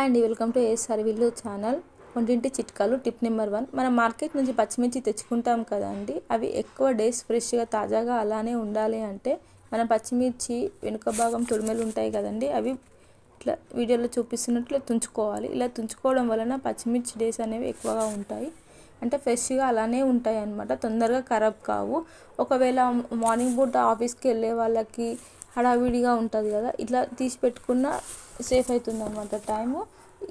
And welcome to ASR విల్లు channel. వంటింటి చిట్కాలు టిప్ నెంబర్ వన్. మనం మార్కెట్ నుంచి పచ్చిమిర్చి తెచ్చుకుంటాం కదండి. అవి ఎక్కువ డేస్ ఫ్రెష్గా తాజాగా అలానే ఉండాలి అంటే మనం పచ్చిమిర్చి వెనుక భాగం తొడిమెలు ఉంటాయి కదండి. అవి ఇట్లా వీడియోలో చూపిస్తున్నట్లు తుంచుకోవాలి. ఇలా తుంచుకోవడం వలన పచ్చిమిర్చి డేస్ అనేవి ఎక్కువగా ఉంటాయి. అంటే ఫ్రెష్గా అలానే ఉంటాయి అనమాట తొందరగా ఖరాబ్ కావు. ఒకవేళ మార్నింగ్ పూట ఆఫీస్కి వెళ్ళే వాళ్ళకి హడావిడిగా ఉంటుంది కదా. ఇట్లా తీసి పెట్టుకున్న సేఫ్ అవుతుంది అనమాట టైము.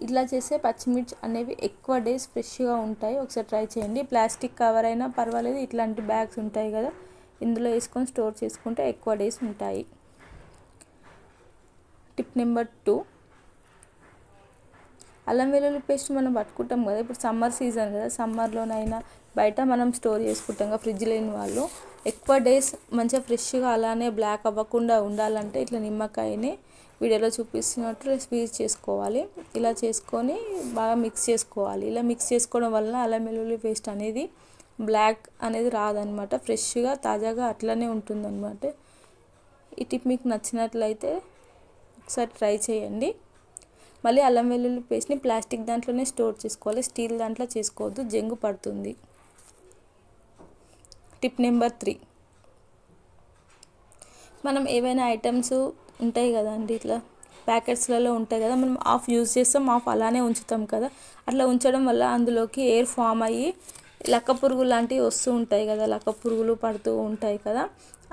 ఇట్లా చేస్తే పచ్చిమిర్చి అనేవి ఎక్కువ డేస్ ఫ్రెష్గా ఉంటాయి. ఒకసారి ట్రై చేయండి. ప్లాస్టిక్ కవర్ అయినా పర్వాలేదు. ఇట్లాంటి బ్యాగ్స్ ఉంటాయి కదా. ఇందులో వేసుకొని స్టోర్ చేసుకుంటే ఎక్కువ డేస్ ఉంటాయి. Tip number two. అల్లం వెల్లుల్లి పేస్ట్ మనం పట్టుకుంటాం కదా. ఇప్పుడు సమ్మర్ సీజన్ కదా. సమ్మర్లోనైనా బయట మనం స్టోర్ చేసుకుంటాం. కదా ఫ్రిడ్జ్ లేని వాళ్ళు ఎక్కువ డేస్ మంచిగా ఫ్రెష్గా అలానే బ్లాక్ అవ్వకుండా ఉండాలంటే ఇట్లా నిమ్మకాయని వీడియోలో చూపిస్తున్నట్టు స్క్వీజ్ చేసుకోవాలి. ఇలా చేసుకొని బాగా మిక్స్ చేసుకోవాలి. ఇలా మిక్స్ చేసుకోవడం వలన అల్లం వెల్లుల్లి పేస్ట్ అనేది బ్లాక్ అనేది రాదనమాట. ఫ్రెష్గా తాజాగా అట్లనే ఉంటుందన్నమాట ఈ టిప్ మీకు నచ్చినట్లయితే ఒకసారి ట్రై చేయండి. మళ్ళీ అల్లం వెల్లుల్లి పేస్ట్ని ప్లాస్టిక్ దాంట్లోనే స్టోర్ చేసుకోవాలి. స్టీల్ దాంట్లో చేసుకోవద్దు. జంగు పడుతుంది. Tip number three. మనం ఏవైనా ఐటమ్స్ ఉంటాయి కదండి ఇట్లా ప్యాకెట్స్లలో ఉంటాయి కదా మనం ఆఫ్ యూజ్ చేస్తాం ఆఫ్ అలానే ఉంచుతాం కదా అట్లా ఉంచడం వల్ల అందులోకి ఎయిర్ ఫామ్ అయ్యి లక్క పురుగు లాంటివి వస్తూ ఉంటాయి కదా లక్క పురుగులు పడుతూ ఉంటాయి కదా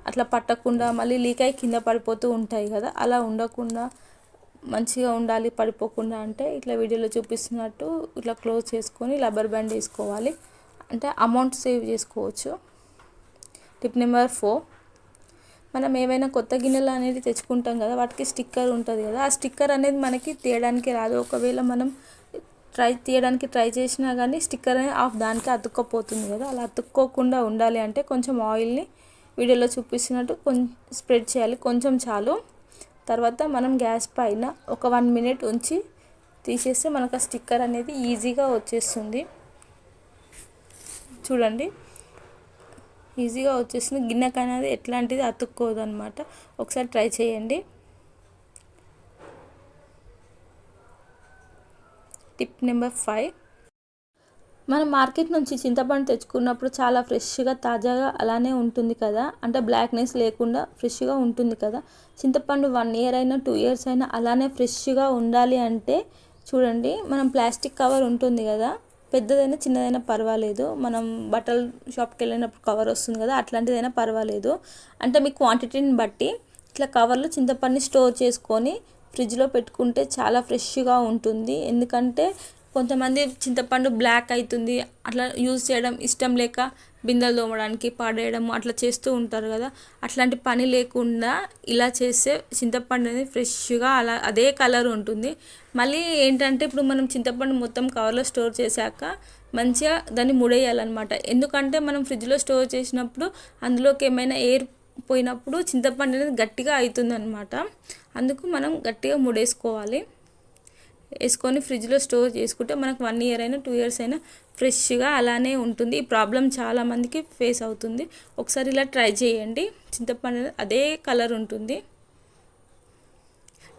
అట్లా పట్టకుండా మళ్ళీ లీక్ అయి కింద పడిపోతూ ఉంటాయి కదా అలా ఉండకుండా మంచిగా ఉండాలి పడిపోకుండా అంటే ఇట్లా వీడియోలో చూపిస్తున్నట్టు ఇట్లా క్లోజ్ చేసుకొని రబ్బర్ బ్యాండ్ వేసుకోవాలి అంటే అమౌంట్ సేవ్ చేసుకోవచ్చు. Tip number four. మనం ఏవైనా కొత్త గిన్నెలు అనేది తెచ్చుకుంటాం కదా వాటికి స్టిక్కర్ ఉంటుంది కదా ఆ స్టిక్కర్ అనేది మనకి తీయడానికి రాదు. ఒకవేళ మనం ట్రై తీయడానికి ట్రై చేసినా కానీ స్టిక్కర్ అనేది ఆఫ్ దానికి అతుక్కపోతుంది కదా అలా అతుక్కోకుండా ఉండాలి అంటే కొంచెం ఆయిల్ని వీడియోలో చూపిస్తున్నట్టు కొంచెం స్ప్రెడ్ చేయాలి కొంచెం చాలు. తర్వాత మనం గ్యాస్ పైన ఒక వన్ మినిట్ ఉంచి తీసేస్తే మనకు ఆ స్టిక్కర్ అనేది ఈజీగా వచ్చేస్తుంది. చూడండి. ఈజీగా వచ్చేస్తుంది గిన్నెకి అనేది ఎట్లాంటిది అతుక్కోదు అనమాట ఒకసారి ట్రై చేయండి. Tip number five. మనం మార్కెట్ నుంచి చింతపండు తెచ్చుకున్నప్పుడు చాలా ఫ్రెష్గా తాజాగా అలానే ఉంటుంది కదా. అంటే బ్లాక్నెస్ లేకుండా ఫ్రెష్గా ఉంటుంది కదా. చింతపండు వన్ ఇయర్ అయినా టూ ఇయర్స్ అయినా అలానే ఫ్రెష్గా ఉండాలి అంటే చూడండి మనం ప్లాస్టిక్ కవర్ ఉంటుంది కదా. పెద్దదైనా చిన్నదైనా పర్వాలేదు. మనం బట్టల షాప్కి వెళ్ళినప్పుడు కవర్ వస్తుంది కదా అట్లాంటిదైనా పర్వాలేదు. అంటే మీ క్వాంటిటీని బట్టి ఇట్లా కవర్లో చింతపండుని స్టోర్ చేసుకొని ఫ్రిడ్జ్లో పెట్టుకుంటే చాలా ఫ్రెష్గా ఉంటుంది. ఎందుకంటే కొంతమంది చింతపండు బ్లాక్ అవుతుంది అట్లా యూజ్ చేయడం ఇష్టం లేక బిందెలు తోమడానికి పాడేయడం అట్లా చేస్తూ ఉంటారు కదా. అట్లాంటి పని లేకుండా ఇలా చేస్తే చింతపండు అనేది ఫ్రెష్గా అలా అదే కలర్ ఉంటుంది. మళ్ళీ ఏంటంటే ఇప్పుడు మనం చింతపండు మొత్తం కవర్లో స్టోర్ చేశాక మంచిగా దాన్ని ముడేయాలన్నమాట. ఎందుకంటే మనం ఫ్రిడ్జ్లో స్టోర్ చేసినప్పుడు అందులోకి ఏమైనా ఎయిర్ పోయినప్పుడు చింతపండు అనేది గట్టిగా అవుతుంది అనమాట అందుకు మనం గట్టిగా ముడేసుకోవాలి. వేసుకొని ఫ్రిడ్జ్లో స్టోర్ చేసుకుంటే మనకు వన్ ఇయర్ అయినా టూ ఇయర్స్ అయినా ఫ్రెష్గా అలానే ఉంటుంది. ఈ ప్రాబ్లం చాలామందికి ఫేస్ అవుతుంది. ఒకసారి ఇలా ట్రై చేయండి. చింతపండు అదే కలర్ ఉంటుంది.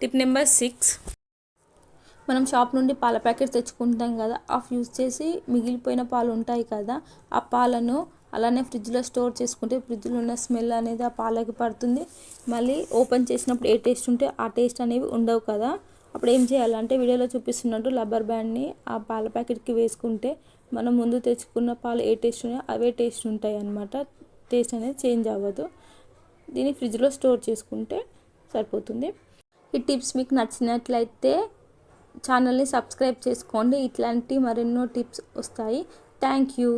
Tip number six. మనం షాప్ నుండి పాల ప్యాకెట్ తెచ్చుకుంటాం కదా ఆఫ్ యూజ్ చేసి మిగిలిపోయిన పాలు ఉంటాయి కదా ఆ పాలను అలానే ఫ్రిడ్జ్లో స్టోర్ చేసుకుంటే ఫ్రిడ్జ్లో ఉన్న స్మెల్ అనేది ఆ పాలకి పడుతుంది. మళ్ళీ ఓపెన్ చేసినప్పుడు ఏ టేస్ట్ ఉంటే ఆ టేస్ట్ అనేవి ఉండవు కదా. అప్పుడు ఏం చేయాలంటే వీడియోలో చూపిస్తున్నట్టు రబ్బర్ బ్యాండ్ని ఆ పాల ప్యాకెట్కి వేసుకుంటే మనం ముందు తెచ్చుకున్న పాలు ఏ టేస్ట్ ఉన్నాయో అవే టేస్ట్ ఉంటాయి అన్నమాట. టేస్ట్ అనేది చేంజ్ అవ్వదు. దీన్ని ఫ్రిడ్జ్లో స్టోర్ చేసుకుంటే సరిపోతుంది. ఈ టిప్స్ మీకు నచ్చినట్లయితే ఛానల్ని సబ్స్క్రైబ్ చేసుకోండి. ఇట్లాంటి మరెన్నో టిప్స్ వస్తాయి. Thank you